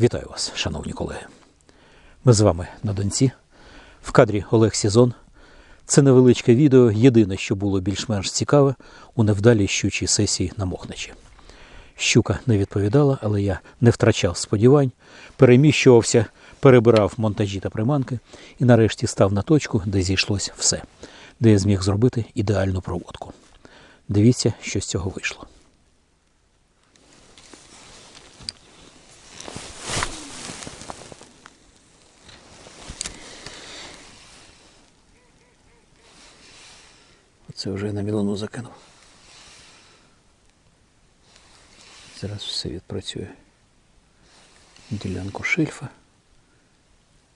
Вітаю вас, шановні колеги. Ми з вами на Донці. В кадрі Олег Сізон. Це невеличке відео, єдине, що було більш-менш цікаве у невдалій щучій сесії на Мохначі. Щука не відповідала, але я не втрачав сподівань, переміщувався, перебирав монтажі та приманки і нарешті став на точку, де зійшлось все, де я зміг зробити ідеальну проводку. Дивіться, що з цього вийшло. Оце вже на мілону закинув. Зараз все відпрацює. Ділянку шильфа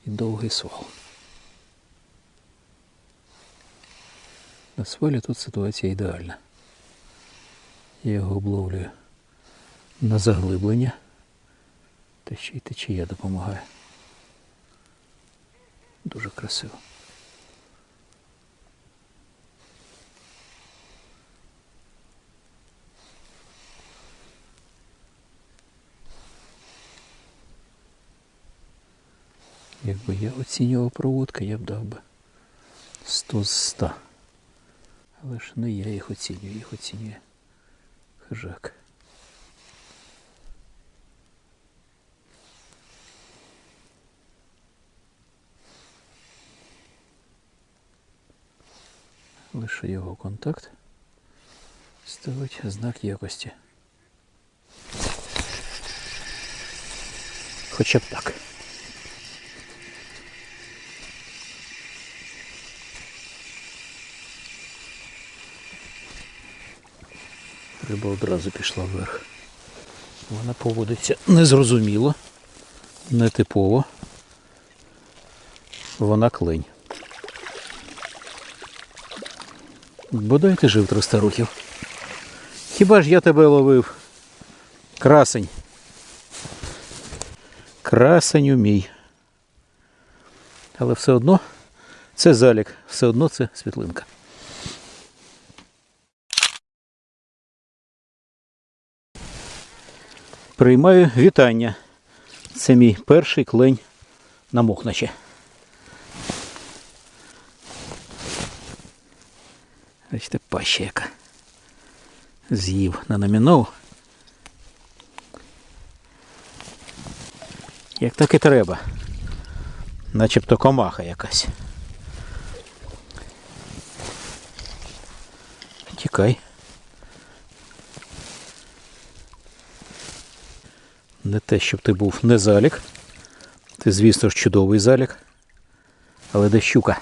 і довгий свал. На свалі тут ситуація ідеальна. Я його обловлюю на заглиблення. Та ще й течія допомагає. Дуже красиво. Якби я оцінював проводки, я б дав би 100 з 100. Але ж не я їх оцінюю, їх оцінює хижак. Лише його контакт ставить знак якості. Хоча б так. Риба одразу пішла вверх. Вона поводиться незрозуміло, нетипово. Вона клень. Бодай ти жив 300 років. Хіба ж я тебе ловив? Красень. Красень мій. Але все одно це залік, все одно це світлинка. Приймаю вітання. Це мій перший клень на Мохначі. Бачите, паща яка. З'їв на номінов. Як так і треба. Начебто комаха якась. Тікай. Не те, щоб ти був не залік. Ти, звісно ж, чудовий залік. Але де щука?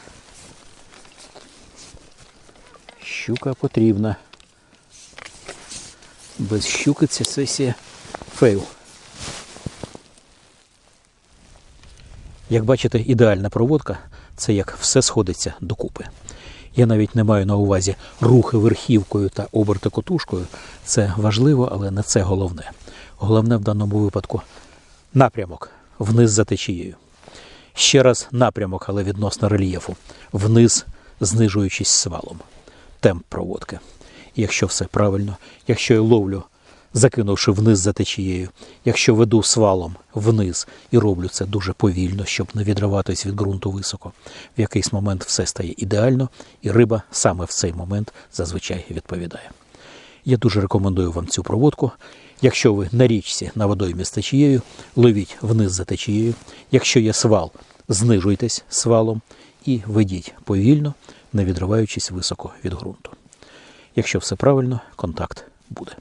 Щука потрібна. Без щуки ця сесія фейл. Як бачите, ідеальна проводка це як все сходиться докупи. Я навіть не маю на увазі рухи верхівкою та оберти котушкою. Це важливо, але не це головне. Головне в даному випадку напрямок вниз за течією. Ще раз напрямок, але відносно рельєфу. Вниз, знижуючись свалом. Темп проводки. Якщо все правильно, якщо я ловлю, закинувши вниз за течією, якщо веду свалом вниз і роблю це дуже повільно, щоб не відриватись від ґрунту високо, в якийсь момент все стає ідеально, і риба саме в цей момент зазвичай відповідає. Я дуже рекомендую вам цю проводку. Якщо ви на річці на водоймі з течією, ловіть вниз за течією. Якщо є свал, знижуйтесь свалом і ведіть повільно, не відриваючись високо від ґрунту. Якщо все правильно, контакт буде.